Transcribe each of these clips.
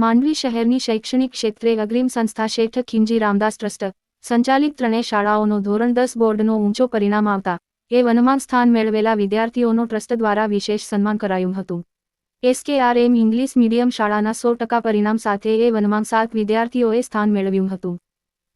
માંડવી શહેરની શૈક્ષણિક ક્ષેત્રે અગ્રીમ સંસ્થા શેઠ ખીમજી રામદાસ ટ્રસ્ટ, સંચાલિત ત્રણેય શાળાઓનો ધોરણ દસ બોર્ડનો ઊંચો પરિણામ આવતા, એ વનમાં સ્થાન મેળવેલા વિદ્યાર્થીઓનો ટ્રસ્ટ દ્વારા વિશેષ સન્માન કરાયું હતું. એસકેઆરએમ ઇંગ્લિશ મીડિયમ શાળાના સો ટકા પરિણામ સાથે એ વનમાં સાત વિદ્યાર્થીઓએ સ્થાન મેળવ્યું હતું.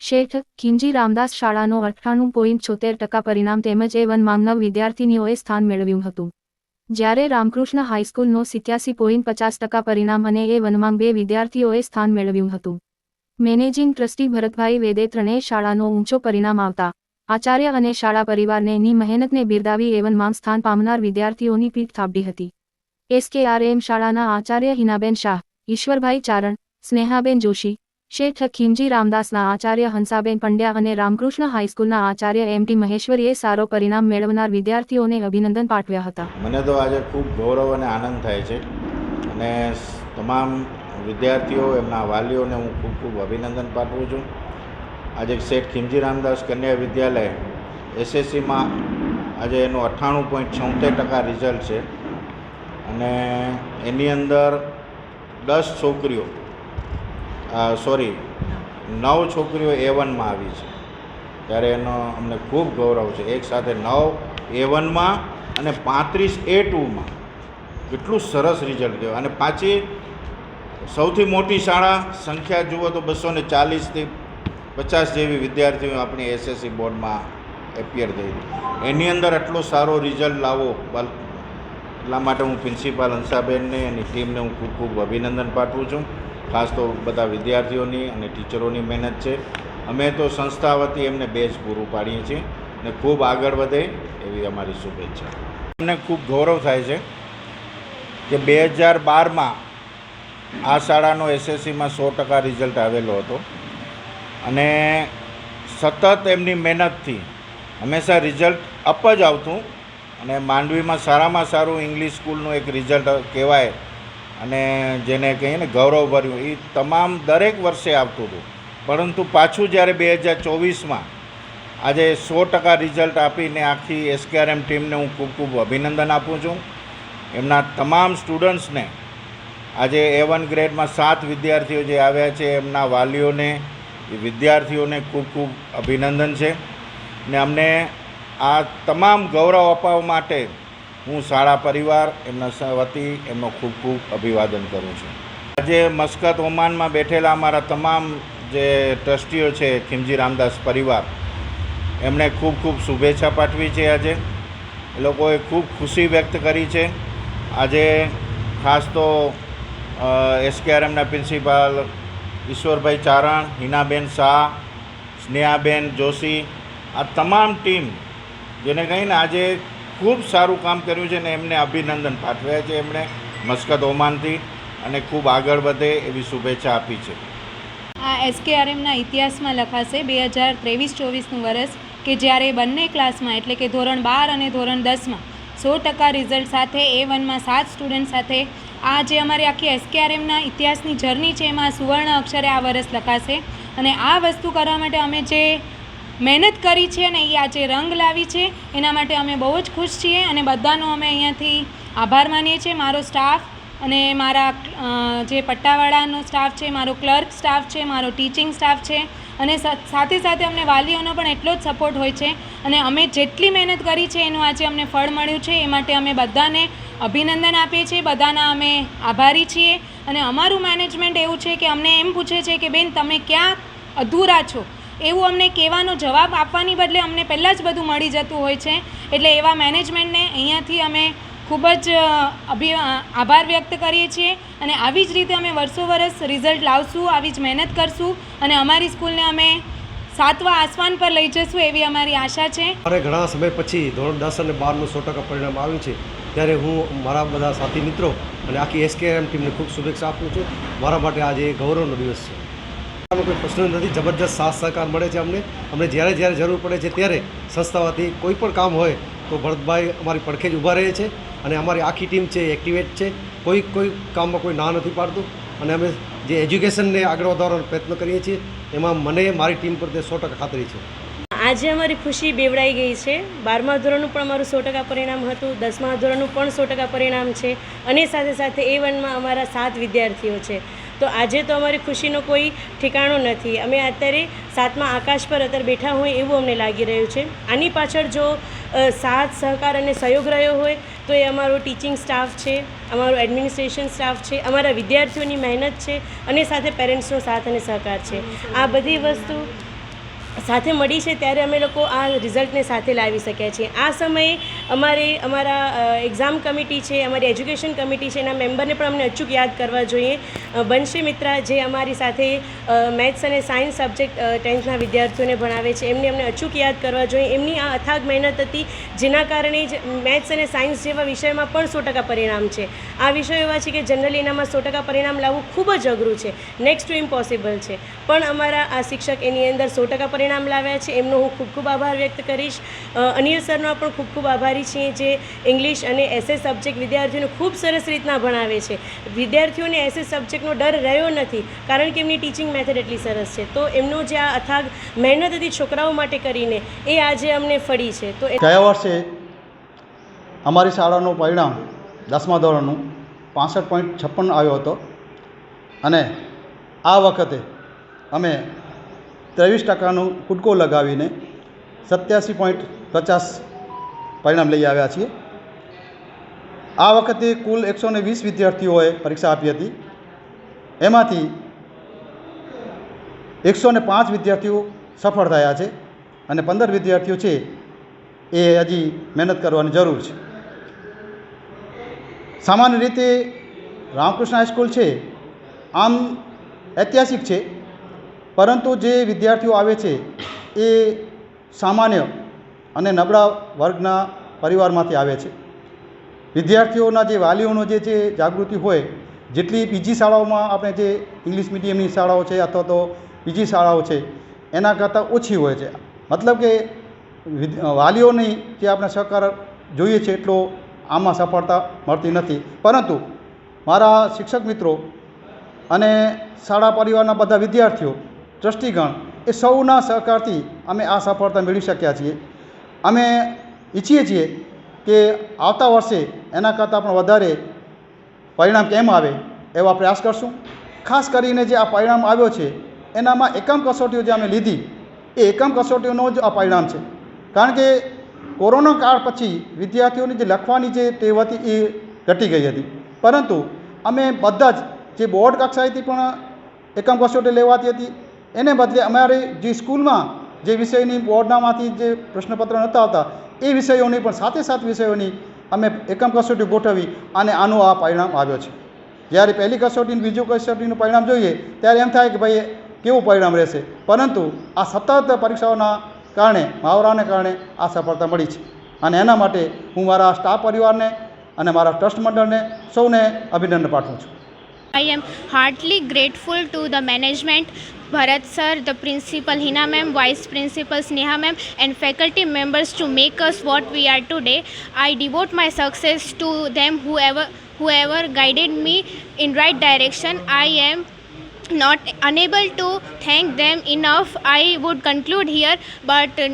શેઠ ખીમજી રામદાસ શાળાનો અઠ્ઠાણું પોઈન્ટ છોતેર ટકા પરિણામ તેમજ એ વનમાં નવ વિદ્યાર્થીનીઓએ સ્થાન મેળવ્યું હતું. જ્યારે રામકૃષ્ણ હાઈસ્કૂલનો સિત્યાસી પોઈન્ટ પચાસ ટકા પરિણામ અને એ વનમાં બે વિદ્યાર્થીઓએ સ્થાન મેળવ્યું હતું. મેનેજિંગ ટ્રસ્ટી ભરતભાઈ વેદે ત્રણેય શાળાનો ઊંચો પરિણામ આવતા, આચાર્ય અને શાળા પરિવારને ની મહેનતને બિરદાવી એવનમાં સ્થાન પામનાર વિદ્યાર્થીઓની પીઠ થાબડી હતી. એસકેઆરએમ શાળાના આચાર્ય હિનાબેન શાહ, ઈશ્વરભાઈ ચારણ, સ્નેહાબેન જોશી શેઠ ખીમજી રામદાસના આચાર્ય હંસાબેન પંડ્યા અને રામકૃષ્ણ હાઈસ્કૂલના આચાર્ય એમ ટી મહેશ્વરીએ સારો પરિણામ મેળવનાર વિદ્યાર્થીઓને અભિનંદન પાઠવ્યા હતા. મને તો આજે ખૂબ ગૌરવ અને આનંદ થાય છે અને તમામ વિદ્યાર્થીઓ, એમના વાલીઓને હું ખૂબ ખૂબ અભિનંદન પાઠવું છું. આજે શેઠ ખીમજી રામદાસ કન્યા વિદ્યાલય એસએસસીમાં આજે એનું અઠ્ઠાણું પોઈન્ટ છોતેર ટકા રિઝલ્ટ છે અને એની અંદર દસ છોકરીઓ સોરી, નવ છોકરીઓ એ વનમાં આવી છે. ત્યારે એનો અમને ખૂબ ગૌરવ છે. એક સાથે નવ એ વનમાં અને પાંત્રીસ એ ટુમાં કેટલું સરસ રિઝલ્ટ ગયો અને પાછી સૌથી મોટી શાળા સંખ્યા જુઓ તો બસો ને ચાલીસથી પચાસ જેવી વિદ્યાર્થીઓ આપણી એસએસસી બોર્ડમાં એપિયર થઈ એની અંદર આટલો સારો રિઝલ્ટ લાવો એટલા માટે હું પ્રિન્સિપાલ હંસાબેનને, એની ટીમને હું ખૂબ ખૂબ અભિનંદન પાઠવું છું. ખાસ તો બધા વિદ્યાર્થીઓની અને ટીચરોની મહેનત છે. અમે તો સંસ્થા વતી એમને બેચ પૂરું પાડીએ છીએ અને ખૂબ આગળ વધે એવી અમારી શુભેચ્છા. અમને ખૂબ ગૌરવ થાય છે કે બે હજાર બારમાં આ શાળાનો એસએસસીમાં સો ટકા રિઝલ્ટ આવેલો હતો અને સતત એમની મહેનતથી હંમેશા રિઝલ્ટ અપ જ આવતું અને માંડવીમાં સારામાં સારું ઇંગ્લિશ સ્કૂલનું એક રિઝલ્ટ કહેવાય અને જેને કહીએ ને ગૌરવભર્યું એ તમામ દરેક વર્ષે આવતું હતું. પરંતુ પાછું જ્યારે બે હજાર ચોવીસમાં આજે સો ટકા રિઝલ્ટ આપીને આખી એસકેઆરએમ ટીમને હું ખૂબ ખૂબ અભિનંદન આપું છું. એમના તમામ સ્ટુડન્ટ્સને આજે એ વન ગ્રેડમાં સાત વિદ્યાર્થીઓ જે આવ્યા છે, એમના વાલીઓને, એ વિદ્યાર્થીઓને ખૂબ ખૂબ અભિનંદન છે. ને અમને આ તમામ ગૌરવ અપાવવા માટે હું શાળા પરિવાર, એમના વતી એમનો ખૂબ ખૂબ અભિવાદન કરું છું. આજે મસ્કત ઓમાનમાં બેઠેલા અમારા તમામ જે ટ્રસ્ટીઓ છે, ખીમજી રામદાસ પરિવાર, એમણે ખૂબ ખૂબ શુભેચ્છા પાઠવી છે આજે. એ લોકોએ ખૂબ ખુશી વ્યક્ત કરી છે. આજે ખાસ તો એસકેઆરએમના પ્રિન્સિપાલ ઈશ્વરભાઈ ચારણ, હિનાબેન શાહ, સ્નેહાબેન જોશી, આ તમામ ટીમ, જેને કહીને આજે ખૂબ સારું કામ કર્યું છે ને એમને અભિનંદન પાઠવ્યા છે એમણે મસ્કત ઓમાનથી અને ખૂબ આગળ વધે એવી શુભેચ્છા આપી છે. આ એસકેઆરએમના ઇતિહાસમાં લખાશે બે હજાર ત્રેવીસ ચોવીસનું વર્ષ કે જ્યારે બંને ક્લાસમાં એટલે કે ધોરણ બાર અને ધોરણ દસમાં સો ટકા રિઝલ્ટ સાથે એ વનમાં સાત સ્ટુડન્ટ સાથે આ જે અમારી આખી એસકેઆરએમના ઇતિહાસની જર્ની છે એમાં સુવર્ણ અક્ષરે આ વર્ષ લખાશે અને આ વસ્તુ કરવા માટે અમે જે મહેનત કરી છે અને એ આજે રંગ લાવી છે. એના માટે અમે બહુ જ ખુશ છીએ અને બધાનો અમે અહીંયાથી આભાર માનીએ છીએ. મારો સ્ટાફ અને મારા જે પટ્ટાવાળાનો સ્ટાફ છે, મારો ક્લર્ક સ્ટાફ છે, મારો ટીચિંગ સ્ટાફ છે અને સાથે સાથે અમને વાલીઓનો પણ એટલો જ સપોર્ટ હોય છે અને અમે જેટલી મહેનત કરી છે એનું આજે અમને ફળ મળ્યું છે. એ માટે અમે બધાને અભિનંદન આપીએ છીએ. બધાના અમે આભારી છીએ અને અમારું મેનેજમેન્ટ એવું છે કે અમને એમ પૂછે છે કે બેન તમે ક્યાં અધૂરા છો? એવું અમને કહેવાનો જવાબ આપવાની બદલે અમને પહેલાં જ બધું મળી જતું હોય છે. એટલે એવા મેનેજમેન્ટને અહીંયાથી અમે ખૂબ જ અભિ આભાર વ્યક્ત કરીએ છીએ અને આવી જ રીતે અમે વર્ષો વર્ષ રિઝલ્ટ લાવશું, આવી જ મહેનત કરશું અને અમારી સ્કૂલને અમે સાતવા આસમાન પર લઈ જશું એવી અમારી આશા છે. મારે ઘણા સમય પછી ધોરણ દસ અને બારનું સો ટકા પરિણામ આવ્યું છે. ત્યારે હું મારા બધા સાથી મિત્રો અને આખી એસકેએમ ટીમને ખૂબ શુભેચ્છા આપું છું. મારા માટે આજે ગૌરવનો દિવસ છે. આનો કોઈ પ્રશ્ન નથી. જબરજસ્ત સાથ સહકાર મળે છે અમને. અમને જ્યારે જ્યારે જરૂર પડે છે ત્યારે સંસ્થામાંથી કોઈ પણ કામ હોય તો ભરતભાઈ અમારી પડખે જ ઊભા રહે છે અને અમારી આખી ટીમ છે એક્ટિવેટ છે. કોઈ કોઈ કામમાં કોઈ ના નથી પાડતું. અને અમે જે એજ્યુકેશનને આગળ વધારવાનો પ્રયત્ન કરીએ છીએ, એમાં મને, મારી ટીમ પર તે સો ટકા ખાતરી છે. આજે અમારી ખુશી બેવડાઈ ગઈ છે. બારમા ધોરણનું પણ અમારું સો ટકા પરિણામ હતું. દસમા ધોરણનું પણ સો ટકા પરિણામ છે. અને સાથે સાથે એ વનમાં અમારા સાત વિદ્યાર્થીઓ છે. તો આજે તો અમારી ખુશીનો કોઈ ઠેકાણો નથી. અમે અત્યારે સાતમા આકાશ પર અત્યારે બેઠા હોય એવું અમને લાગી રહ્યું છે. આની પાછળ જો સાથ, સહકાર અને સહયોગ રહ્યો હોય, તો એ અમારો ટીચિંગ સ્ટાફ છે, અમારો એડમિનિસ્ટ્રેશન સ્ટાફ છે, અમારા વિદ્યાર્થીઓની મહેનત છે અને સાથે પેરેન્ટ્સનો સાથ અને સહકાર છે. આ બધી વસ્તુ સાથે મળી છે ત્યારે અમે લોકો આ રિઝલ્ટને સાથે લાવી શક્યા છીએ. આ સમયે અમારે, અમારા એક્ઝામ કમિટી છે, અમારી એજ્યુકેશન કમિટી છે, એના મેમ્બરને પણ અમને અચૂક યાદ કરવા જોઈએ. બંશી મિત્રા, જે અમારી સાથે મેથ્સ અને સાયન્સ સબ્જેક્ટ ટેન્થના વિદ્યાર્થીઓને ભણાવે છે, એમને અમને અચૂક યાદ કરવા જોઈએ. એમની આ અથાગ મહેનત હતી, જેના કારણે જ મેથ્સ અને સાયન્સ જેવા વિષયમાં પણ સો ટકા પરિણામ છે. આ વિષયો એવા છે કે જનરલી એનામાં સો ટકા પરિણામ લાવવું ખૂબ જ અઘરું છે નેક્સ્ટ ટુ ઇમ્પોસિબલ છે. પણ અમારા આ શિક્ષક એની અંદર સો ટકા પરિણામ લાવ્યા છે. એમનો હું ખૂબ ખૂબ આભાર વ્યક્ત કરીશ. અનિલ સરનો પણ ખૂબ ખૂબ આભારી છીએ જે ઇંગ્લિશ અને એસએસ સબ્જેક્ટ વિદ્યાર્થીઓને ખૂબ સરસ રીતના ભણાવે છે. વિદ્યાર્થીઓને એસએસ સબ્જેક્ટનો ડર રહ્યો નથી, કારણ કે એમની ટીચિંગ મેથડ એટલી સરસ છે. તો એમનો જે આ અથાગ મહેનત હતી છોકરાઓ માટે કરીને, એ આજે અમને ફળી છે. તો ગયા વર્ષે અમારી શાળાનું પરિણામ દસમા ધોરણનું પાસઠ પોઈન્ટ છપ્પન આવ્યો હતો. અને આ વખતે અમે ત્રેવીસ ટકાનું કૂદકો લગાવીને સત્યાસી પોઈન્ટ પચાસ પરિણામ લઈ આવ્યા છીએ. આ વખતે કુલ એકસો ને વીસ વિદ્યાર્થીઓએ પરીક્ષા આપી હતી. એમાંથી એકસો ને પાંચ વિદ્યાર્થીઓ સફળ થયા છે અને પંદર વિદ્યાર્થીઓ છે એ હજી મહેનત કરવાની જરૂર છે. સામાન્ય રીતે રામકૃષ્ણ હાઈસ્કૂલ છે, આમ ઐતિહાસિક છે પરંતુ જે વિદ્યાર્થીઓ આવે છે, એ સામાન્ય અને નબળા વર્ગના પરિવારમાંથી આવે છે. વિદ્યાર્થીઓના જે વાલીઓનો જે છે જાગૃતિ હોય, જેટલી બીજી શાળાઓમાં આપણે જે ઇંગ્લિશ મીડિયમની શાળાઓ છે અથવા તો બીજી શાળાઓ છે, એના કરતાં ઓછી હોય છે. મતલબ કે વાલીઓની જે આપણે સહકાર જોઈએ છે એટલો આમાં સફળતા મળતી નથી. પરંતુ મારા શિક્ષક મિત્રો અને શાળા પરિવારના બધા વિદ્યાર્થીઓ ટ્રસ્ટીગણ એ સૌના સહકારથી અમે આ સફળતા મેળવી શક્યા છીએ. અમે ઈચ્છીએ છીએ કે આવતા વર્ષે એના કરતાં પણ વધારે પરિણામ કેમ આવે એવા પ્રયાસ કરશું. ખાસ કરીને જે આ પરિણામ આવ્યો છે, એનામાં એકમ કસોટીઓ જે અમે લીધી, એ એકમ કસોટીઓનો જ આ પરિણામ છે. કારણ કે કોરોના કાળ પછી વિદ્યાર્થીઓની જે લખવાની જે ટેવ હતી એ ઘટી ગઈ હતી. પરંતુ અમે બધા જ જે બોર્ડ કક્ષાએથી પણ એકમ કસોટી લેવાતી હતી એને બદલે અમારી જે સ્કૂલમાં જે વિષયની બોર્ડનામાંથી જે પ્રશ્નપત્ર નહોતા આવતા, એ વિષયોની પણ સાથે સાત વિષયોની અમે એકમ કસોટી ગોઠવી અને આનું આ પરિણામ આવ્યો છે. જ્યારે પહેલી કસોટીનું બીજું કસોટીનું પરિણામ જોઈએ, ત્યારે એમ થાય કે ભાઈ કેવું પરિણામ રહેશે? પરંતુ આ સતત પરીક્ષાઓના કારણે, મહાવરાને કારણે આ સફળતા મળી છે. અને એના માટે હું મારા સ્ટાફ પરિવારને અને મારા ટ્રસ્ટ મંડળને સૌને અભિનંદન પાઠવું છું. I am heartily grateful to the management, Bharat sir, the principal Hina ma'am, vice principal Sneha ma'am, and faculty members to make us what we are today. I devote my success to them, whoever whoever guided me in right direction. I am not unable to thank them enough. I would conclude here, but.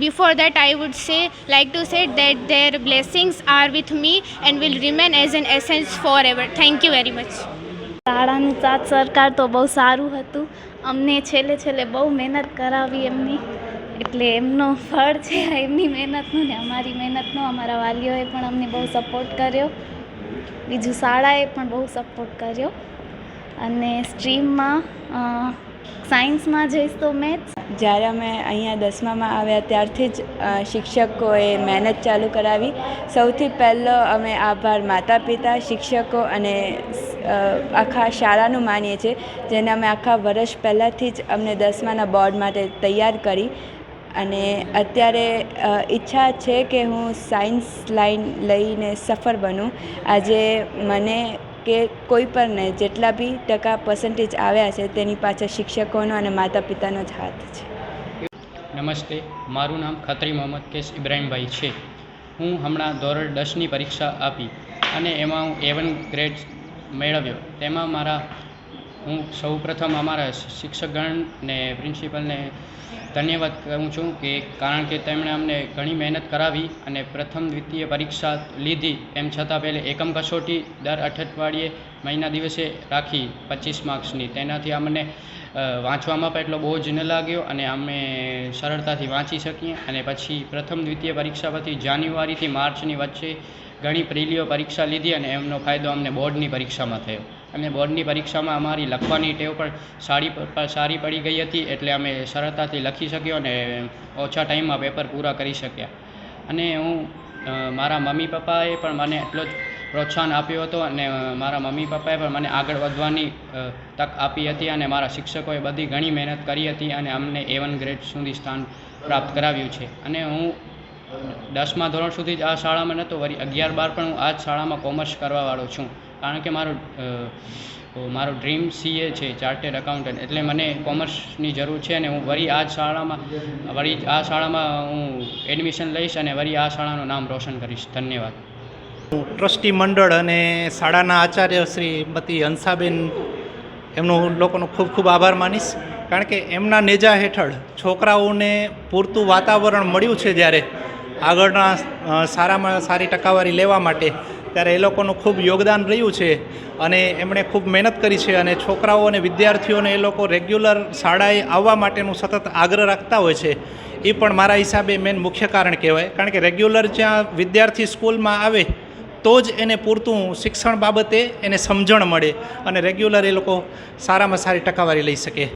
before that i would say like to say that their blessings are with me and will remain as an essence forever thank you very much શાળાનું સાથ સરકાર તો બહુ સારું હતું. અમને છેલ્લે છેલ્લે બહુ મહેનત કરાવી એમની. એટલે એમનો ફળ છે, એમની મહેનતનું ને અમારી મહેનતનો. અમારા વાલીઓએ પણ અમને બહુ સપોર્ટ કર્યો. બીજું શાળાએ પણ બહુ સપોર્ટ કર્યો. અને સ્ટ્રીમમાં સાયન્સમાં જઈશ તો મેથ્સ જ્યારે અમે અહીંયા દસમામાં આવ્યા ત્યારથી જ શિક્ષકોએ મહેનત ચાલુ કરાવી. સૌથી પહેલો અમે આભાર માતા પિતા શિક્ષકો અને આખા શાળાનું માનીએ છીએ, જેને અમે આખા વર્ષ પહેલાંથી જ અમને દસમાના બોર્ડ માટે તૈયાર કરી અને અત્યારે ઈચ્છા છે કે હું સાયન્સ લાઈન લઈને સફળ બનું. આજે મને કે કોઈ પણને જેટલા બી ટકા પર્સન્ટેજ આવ્યા છે, તેની પાછળ શિક્ષકોનો અને માતા પિતાનો જ હાથ છે. નમસ્તે, મારું નામ ખત્રી મોહમ્મદ કેશ ઇબ્રાહીમભાઈ છે. હું હમણાં ધોરણ દસની પરીક્ષા આપી અને એમાં હું એવન ગ્રેડ મેળવ્યો. તેમાં મારા, હું સૌ પ્રથમ અમારા શિક્ષકગણ ને પ્રિન્સિપલને ધન્યવાદ કહું છું કે, કારણ કે તેમણે અમને ઘણી મહેનત કરાવી અને પ્રથમ દ્વિતીય પરીક્ષા લીધી. એમ છતાં પહેલે એકમ કસોટી દર અઠવાડિયે મહિના દિવસે રાખી પચીસ માર્ક્સની. તેનાથી અમને વાંચવામાં પણ એટલો બોજ ન લાગ્યો અને અમે સરળતાથી વાંચી શકીએ. અને પછી પ્રથમ દ્વિતીય પરીક્ષા પછી જાન્યુઆરીથી માર્ચની વચ્ચે ઘણી પ્રિલીઓ પરીક્ષા લીધી અને એમનો ફાયદો અમને બોર્ડની પરીક્ષામાં થયો. અને બોર્ડની પરીક્ષામાં અમારી લખવાની ટેવ પણ સારી સારી પડી ગઈ હતી એટલે અમે સરળતાથી લખી શક્યો અને ઓછા ટાઈમમાં પેપર પૂરા કરી શક્યા. અને હું મારા મમ્મી પપ્પાએ પણ મને એટલો જ પ્રોત્સાહન આપ્યો હતો અને મારા મમ્મી પપ્પાએ પણ મને આગળ વધવાની તક આપી હતી અને મારા શિક્ષકોએ બધી ઘણી મહેનત કરી હતી અને અમને એ વન ગ્રેડ સુધી સ્થાન પ્રાપ્ત કરાવ્યું છે. અને હું દસમા ધોરણ સુધી જ આ શાળામાં નહોતો વળી અગિયાર બાર પણ હું આ જ શાળામાં કોમર્સ કરવાવાળો છું. કારણ કે મારું મારો ડ્રીમ સીએ છે, ચાર્ટેડ એકાઉન્ટન્ટ. એટલે મને કોમર્સની જરૂર છે અને હું વળી આ જ શાળામાં વળી આ શાળામાં હું એડમિશન લઈશ અને વળી આ શાળાનું નામ રોશન કરીશ. ધન્યવાદ. હું ટ્રસ્ટી મંડળ અને શાળાના આચાર્ય શ્રીમતી હંસાબેન, એમનો હું લોકોનો ખૂબ ખૂબ આભાર માનીશ. કારણ કે એમના નેજા હેઠળ છોકરાઓને પૂરતું વાતાવરણ મળ્યું છે જ્યારે. આગળના સારામાં સારી ટકાવારી લેવા માટે ત્યારે એ લોકોનું ખૂબ યોગદાન રહ્યું છે અને એમણે ખૂબ મહેનત કરી છે અને છોકરાઓ અને વિદ્યાર્થીઓને એ લોકો રેગ્યુલર શાળાએ આવવા માટેનું સતત આગ્રહ રાખતા હોય છે. એ પણ મારા હિસાબે મેન મુખ્ય કારણ કહેવાય. કારણ કે રેગ્યુલર જ્યાં વિદ્યાર્થી સ્કૂલમાં આવે, તો જ એને પૂરતું શિક્ષણ બાબતે એને સમજણ મળે અને રેગ્યુલર એ લોકો સારામાં સારી ટકાવારી લઈ શકે.